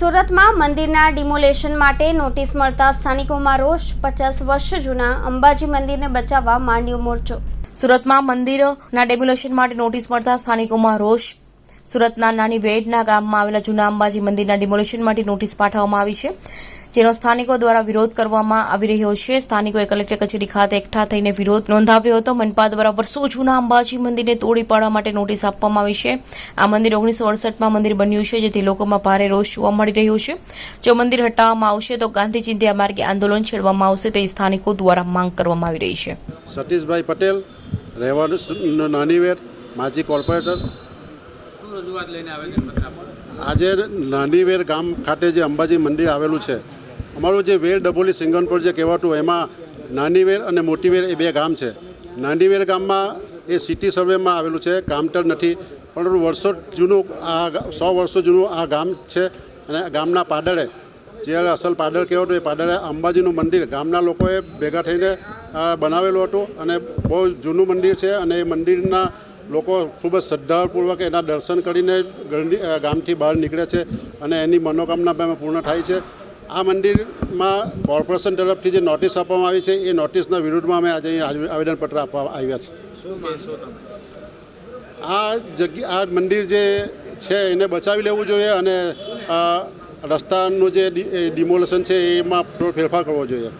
સુરતમાં મંદિરના ડિમોલેશન માટે નોટિસ મળતા સ્થાનિકોમાં રોષ. પચાસ વર્ષ જૂના અંબાજી મંદિરને બચાવવા માંડ્યો મોરચો. સુરતમાં મંદિરોના ડેમ્યુલેશન માટે નોટિસ મળતા સ્થાનિકોમાં રોષ. સુરતના નાની વેડના ગામમાં આવેલા જૂના અંબાજી મંદિરના ડિમોલેશન માટે નોટિસ પાઠવવામાં આવી છે. જેનો સ્થાનિકો દ્વારા વિરોધ કરવામાં આવી રહ્યો છે. સ્થાનિકોએ કલેક્ટર કચેરી ખાતે એકઠા થઈને વિરોધ નોંધાવ્યો હતો. મનપા દ્વારા વર્ષો જૂના અંબાજી મંદિરને તોડી પાડવા માટે નોટિસ આપવામાં આવી છે. આ મંદિર ઓગણીસો અડસઠમાં મંદિર બન્યું છે જેથી લોકોમાં ભારે રોષ જોવા મળી રહ્યો છે. જો મંદિર હટાવવામાં આવશે તો ગાંધી ચિંધ્યા માર્ગે આંદોલન છેડવામાં આવશે તેવી સ્થાનિકો દ્વારા માંગ કરવામાં આવી રહી છે. સતીશભાઈ પટેલ રહેવાનું નાનીવેર માજી કોર્પોરેટર. શું રજૂઆત લઈને આવેદનપત્ર આપો આજે નાનીવેર ગામ ખાતે જે અંબાજી મંદિર આવેલું છે અમારું જે વેર ડબોલી સિંગનપુર જે કહેવાતું એમાં નાનીવેર અને મોટીવેર એ બે ગામ છે. નાનીવેર ગામમાં એ સિટી સર્વેમાં આવેલું છે કામતર નથી, પરંતુ વર્ષો જૂનું આ સો વર્ષો જૂનું આ ગામ છે અને ગામના પાદળે, જે અસલ પાદળ કહેવાતું એ પાદળે અંબાજીનું મંદિર ગામના લોકોએ ભેગા થઈને બનાવેલું હતું અને બહુ જૂનું મંદિર છે અને એ મંદિરના લોકો ખૂબ જ શ્રદ્ધાપૂર્વક એના દર્શન કરીને ગામથી બહાર નીકળે છે અને એની મનોકામના પણ પૂર્ણ થાય છે. આ મંદિરમાં કોર્પોરેશન તરફથી જે નોટિસ આપવામાં આવી છે એ નોટિસના વિરુદ્ધમાં અમે આજે આવેદનપત્ર આપવા આવ્યા છે આ જગ્યા આ મંદિર જે છે એને બચાવી લેવું જોઈએ અને રસ્તાનું જે ડિમોલેશન છે એમાં થોડો ફેરફાર કરવો જોઈએ.